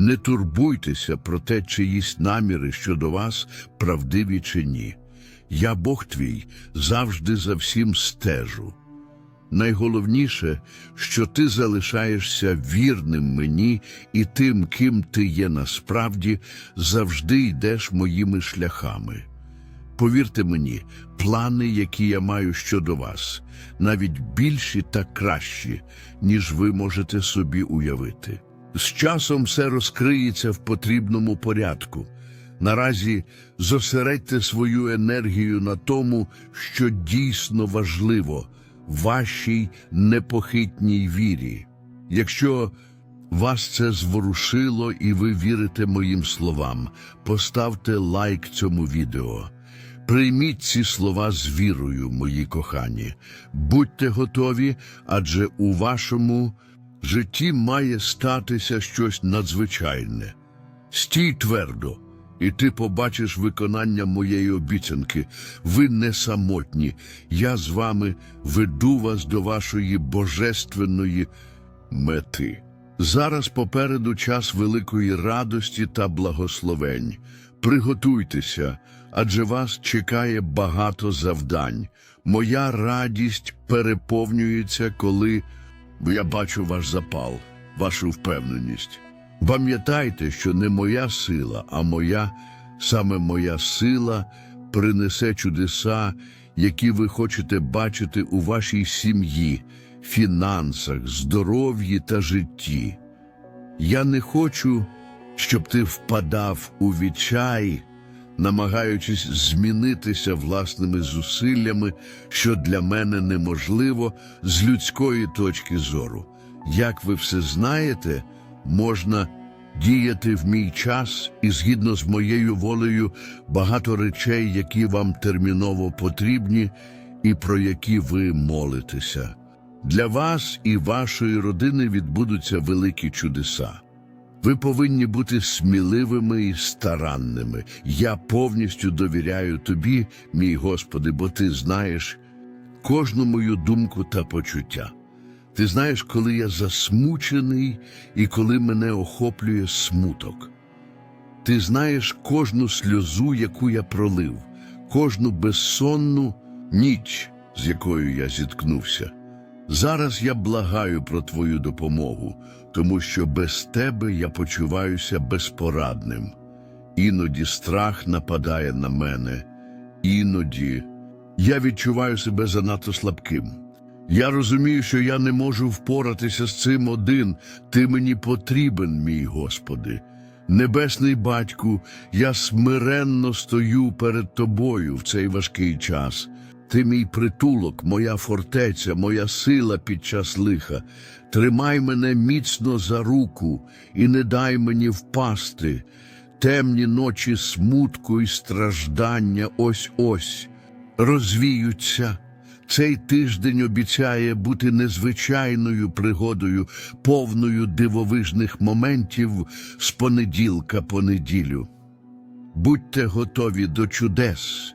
Не турбуйтеся про те, чиїсь наміри щодо вас правдиві чи ні. Я, Бог твій, завжди за всім стежу. Найголовніше, що ти залишаєшся вірним мені і тим, ким ти є насправді, завжди йдеш моїми шляхами. Повірте мені, плани, які я маю щодо вас, навіть більші та кращі, ніж ви можете собі уявити. З часом все розкриється в потрібному порядку. Наразі зосередьте свою енергію на тому, що дійсно важливо вашій непохитній вірі. Якщо вас це зворушило і ви вірите моїм словам, поставте лайк цьому відео. Прийміть ці слова з вірою, мої кохані. Будьте готові, адже у вашому житті має статися щось надзвичайне. Стій твердо, і ти побачиш виконання моєї обіцянки. Ви не самотні. Я з вами веду вас до вашої божественної мети. Зараз попереду час великої радості та благословень. Приготуйтеся, адже вас чекає багато завдань. Моя радість переповнюється, коли я бачу ваш запал, вашу впевненість. Пам'ятайте, що не моя сила, а моя, саме моя сила принесе чудеса, які ви хочете бачити у вашій сім'ї, фінансах, здоров'ї та житті. Я не хочу, щоб ти впадав у відчай, намагаючись змінитися власними зусиллями, що для мене неможливо з людської точки зору. Як ви все знаєте, можна діяти в мій час і згідно з моєю волею багато речей, які вам терміново потрібні і про які ви молитеся. Для вас і вашої родини відбудуться великі чудеса. Ви повинні бути сміливими і старанними. Я повністю довіряю тобі, мій Господи, бо ти знаєш кожну мою думку та почуття. Ти знаєш, коли я засмучений і коли мене охоплює смуток. Ти знаєш кожну сльозу, яку я пролив, кожну безсонну ніч, з якою я зіткнувся. Зараз я благаю про твою допомогу, тому що без тебе я почуваюся безпорадним. Іноді страх нападає на мене, іноді я відчуваю себе занадто слабким. Я розумію, що я не можу впоратися з цим один. Ти мені потрібен, мій Господи. Небесний батьку, я смиренно стою перед тобою в цей важкий час. Ти мій притулок, моя фортеця, моя сила під час лиха. Тримай мене міцно за руку і не дай мені впасти. Темні ночі смутку і страждання ось ось розвіються. Цей тиждень обіцяє бути незвичайною пригодою, повною дивовижних моментів з понеділка по неділю. Будьте готові до чудес,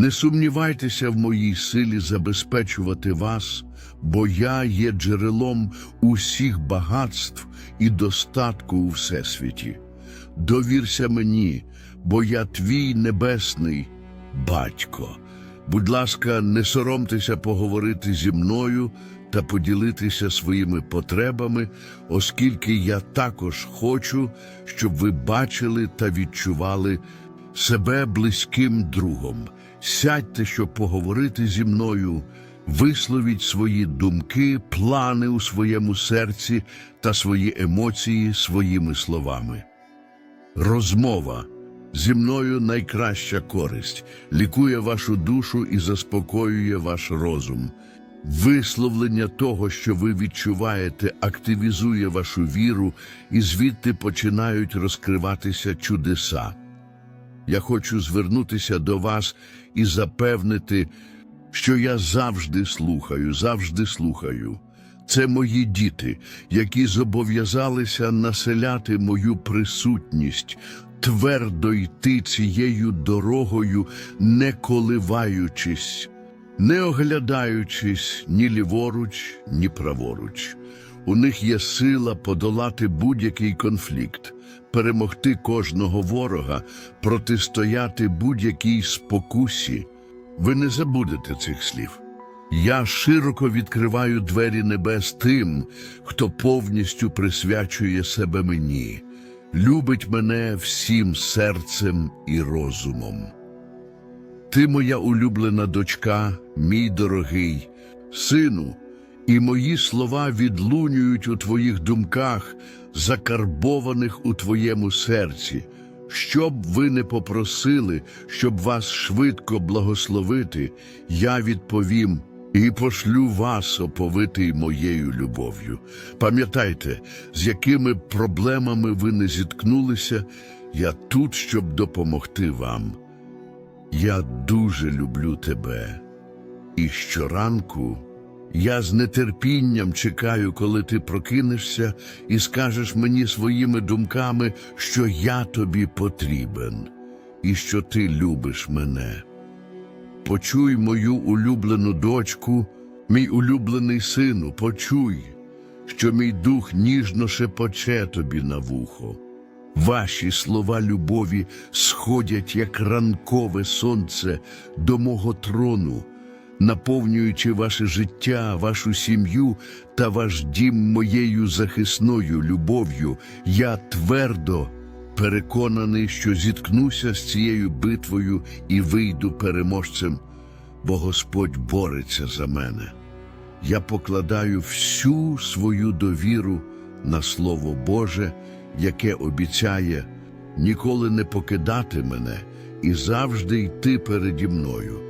Не сумнівайтеся в моїй силі забезпечувати вас, бо я є джерелом усіх багатств і достатку у всесвіті. Довірся мені, бо я твій небесний батько. Будь ласка, не соромтеся поговорити зі мною та поділитися своїми потребами, оскільки я також хочу, щоб ви бачили та відчували себе близьким другом. Сядьте, щоб поговорити зі мною, висловіть свої думки, плани у своєму серці та свої емоції своїми словами. Розмова зі мною найкраща користь, лікує вашу душу і заспокоює ваш розум. Висловлення того, що ви відчуваєте, активізує вашу віру, і звідти починають розкриватися чудеса. Я хочу звернутися до вас і запевнити, що я завжди слухаю, завжди слухаю. Це мої діти, які зобов'язалися населяти мою присутність, твердо йти цією дорогою, не коливаючись, не оглядаючись ні ліворуч, ні праворуч. У них є сила подолати будь-який конфлікт, перемогти кожного ворога, протистояти будь-якій спокусі. Ви не забудете цих слів. Я широко відкриваю двері небес тим, хто повністю присвячує себе мені, любить мене всім серцем і розумом. Ти моя улюблена дочка, мій дорогий, сину, і мої слова відлунюють у твоїх думках, закарбованих у твоєму серці. Що б ви не попросили, щоб вас швидко благословити, я відповім і пошлю вас, оповитий моєю любов'ю. Пам'ятайте, з якими проблемами ви не зіткнулися, я тут, щоб допомогти вам. Я дуже люблю тебе. І щоранку я з нетерпінням чекаю, коли ти прокинешся і скажеш мені своїми думками, що я тобі потрібен і що ти любиш мене. Почуй мою улюблену дочку, мій улюблений сину, почуй, що мій дух ніжно шепоче тобі на вухо. Ваші слова любові сходять, як ранкове сонце, до мого трону, наповнюючи ваше життя, вашу сім'ю та ваш дім моєю захисною любов'ю, я твердо переконаний, що зіткнуся з цією битвою і вийду переможцем, бо Господь бореться за мене. Я покладаю всю свою довіру на Слово Боже, яке обіцяє ніколи не покидати мене і завжди йти переді мною.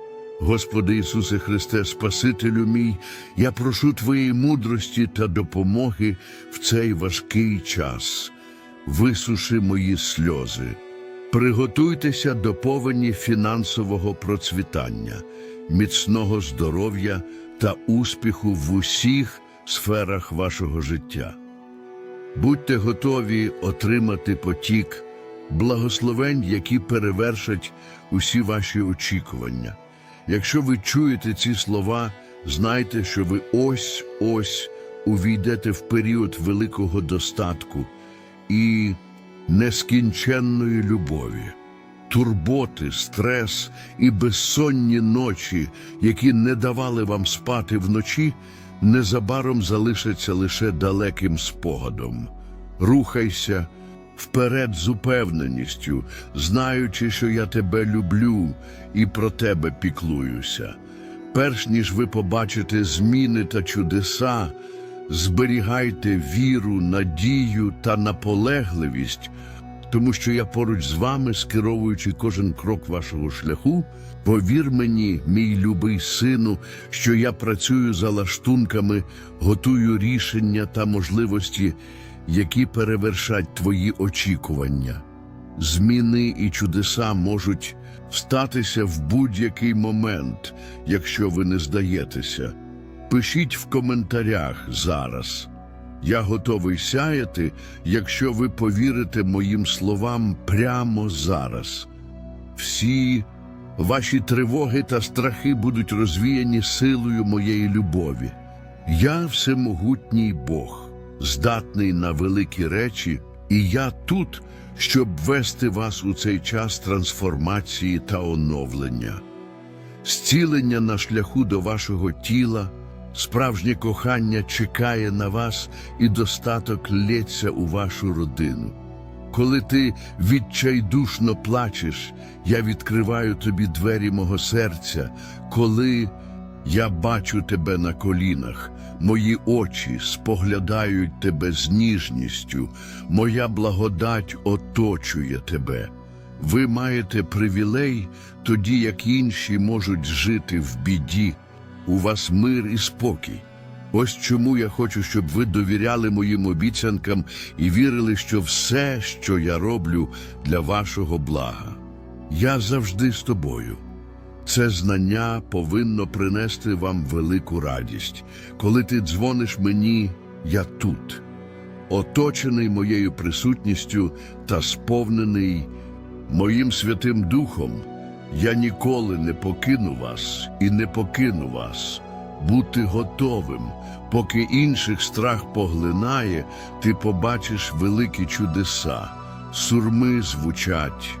Господи Ісусе Христе, Спасителю мій, я прошу Твоєї мудрості та допомоги в цей важкий час. Висуши мої сльози. Приготуйтеся до повені фінансового процвітання, міцного здоров'я та успіху в усіх сферах вашого життя. Будьте готові отримати потік благословень, які перевершать усі ваші очікування. Якщо ви чуєте ці слова, знайте, що ви ось-ось увійдете в період великого достатку і нескінченної любові. Турботи, стрес і безсонні ночі, які не давали вам спати вночі, незабаром залишаться лише далеким спогадом. Рухайся вперед з упевненістю, знаючи, що я тебе люблю і про тебе піклуюся. Перш ніж ви побачите зміни та чудеса, зберігайте віру, надію та наполегливість, тому що я поруч з вами, скеровуючи кожен крок вашого шляху, повір мені, мій любий сину, що я працюю за лаштунками, готую рішення та можливості, які перевершать твої очікування. Зміни і чудеса можуть статися в будь-який момент, якщо ви не здаєтеся. Пишіть в коментарях зараз. Я готовий сяяти, якщо ви повірите моїм словам прямо зараз. Всі ваші тривоги та страхи будуть розвіяні силою моєї любові. Я всемогутній Бог, здатний на великі речі, і я тут, щоб вести вас у цей час трансформації та оновлення, зцілення на шляху до вашого тіла, справжнє кохання чекає на вас і достаток лється у вашу родину. Коли ти відчайдушно плачеш, я відкриваю тобі двері мого серця, коли я бачу тебе на колінах, мої очі споглядають тебе з ніжністю, моя благодать оточує тебе. Ви маєте привілей, тоді як інші можуть жити в біді. У вас мир і спокій. Ось чому я хочу, щоб ви довіряли моїм обіцянкам і вірили, що все, що я роблю для вашого блага. Я завжди з тобою. Це знання повинно принести вам велику радість. Коли ти дзвониш мені, я тут, оточений моєю присутністю та сповнений моїм Святим Духом. Я ніколи не покину вас і не покину вас. Бути готовим, поки інших страх поглинає, ти побачиш великі чудеса, сурми звучать.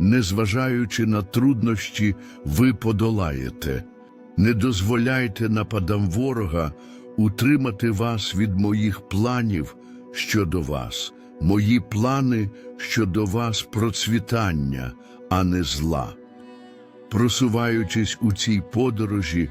незважаючи на труднощі, ви подолаєте. Не дозволяйте нападам ворога утримати вас від моїх планів щодо вас. Мої плани щодо вас процвітання, а не зла. Просуваючись у цій подорожі,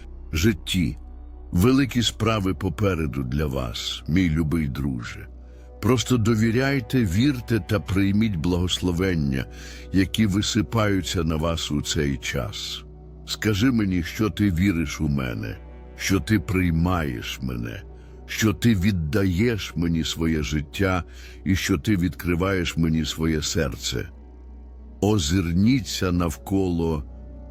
Великі справи попереду для вас, мій любий друже. Просто довіряйте, вірте та прийміть благословення, які висипаються на вас у цей час. Скажи мені, що ти віриш у мене, що ти приймаєш мене, що ти віддаєш мені своє життя і що ти відкриваєш мені своє серце. Озирніться навколо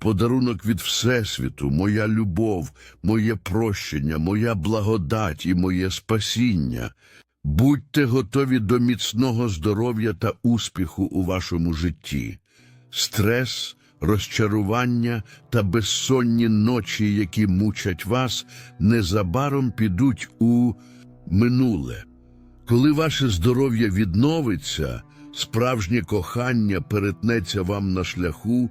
Подарунок від Всесвіту, моя любов, моє прощення, моя благодать і моє спасіння. Будьте готові до міцного здоров'я та успіху у вашому житті. Стрес Розчарування та безсонні ночі, які мучать вас, незабаром підуть у минуле. Коли ваше здоров'я відновиться, справжнє кохання перетнеться вам на шляху,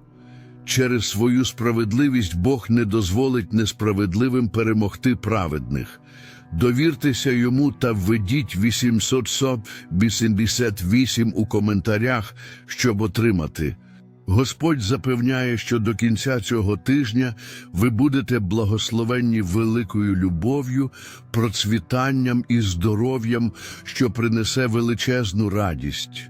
Через свою справедливість Бог не дозволить несправедливим перемогти праведних. Довіртеся йому та введіть 888 у коментарях, щоб отримати. Господь запевняє, що до кінця цього тижня ви будете благословенні великою любов'ю, процвітанням і здоров'ям, що принесе величезну радість.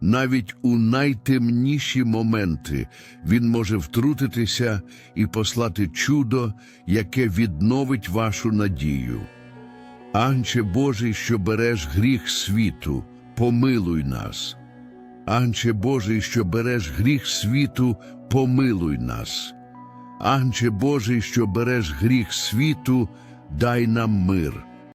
Навіть у найтемніші моменти Він може втрутитися і послати чудо, яке відновить вашу надію. Анче Божий, що береш гріх світу, помилуй нас. Анче Божий, що береш гріх світу, помилуй нас. Анче Божий, що береш гріх світу, дай нам мир.